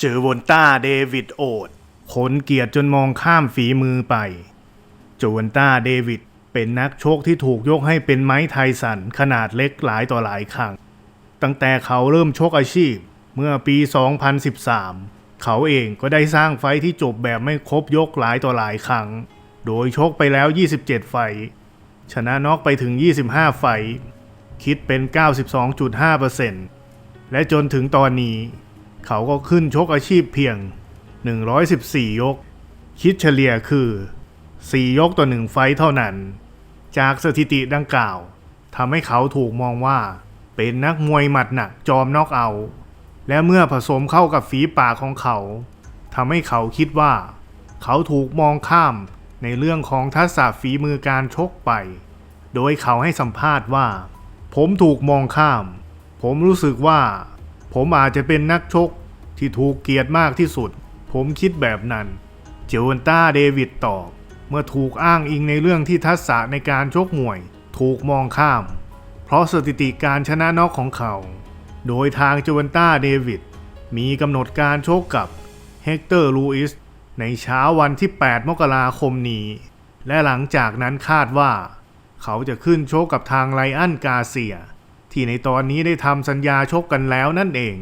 เจอวนต้าเดวิดโอดขนเกียรติจนมองข้ามฝีมือไปโจวนต้าเดวิดเป็นนักโชคที่ถูกยกให้เป็นไม้ไทสันขนาดเล็กหลายต่อหลายครั้ง ตั้งแต่เขาเริ่มโชกอาชีพเมื่อปี 2013 เขาเองก็ได้สร้างไฟที่จบแบบไม่ครบยกหลายต่อหลายครั้ง โดยโชกไปแล้ว 27 ไฟ ชนะน็อกไปถึง 25 ไฟ คิดเป็น 92.5%และจนถึงตอนนี้ เขาก็ขึ้นชกอาชีพเพียง 114 ยก คิดเฉลี่ยคือ 4 ยกต่อ 1 ไฟเท่านั้น จากสถิติดังกล่าวทำให้เขาถูกมองว่า เป็นนักมวยหมัดหนักจอมนอกเอา และเมื่อผสมเข้ากับฝีปากของเขาทำให้เขาคิดว่า เขาถูกมองข้ามในเรื่องของทักษะฝีมือการชกไป โดยเขาให้สัมภาษณ์ว่า ผมถูกมองข้าม ผมรู้สึกว่า ผมอาจจะเป็นนักชกที่ถูกเกลียดมากที่สุด ผมคิดแบบนั้น เจวันต้าเดวิดตอบ เมื่อถูกอ้างอิงในเรื่องที่ทักษะในการชกมวย ถูกมองข้าม เพราะสถิติการชนะน็อกของเขา โดยทางเจวันต้าเดวิดมีกำหนดการชกกับเฮกเตอร์ลูอิสในเช้าวันที่ 8 มกราคมนี้ และหลังจากนั้นคาดว่า เขาจะขึ้นชกกับทางไลอันกาเซีย ที่ในตอนนี้ได้ทำสัญญาชกกันแล้วนั่นเอง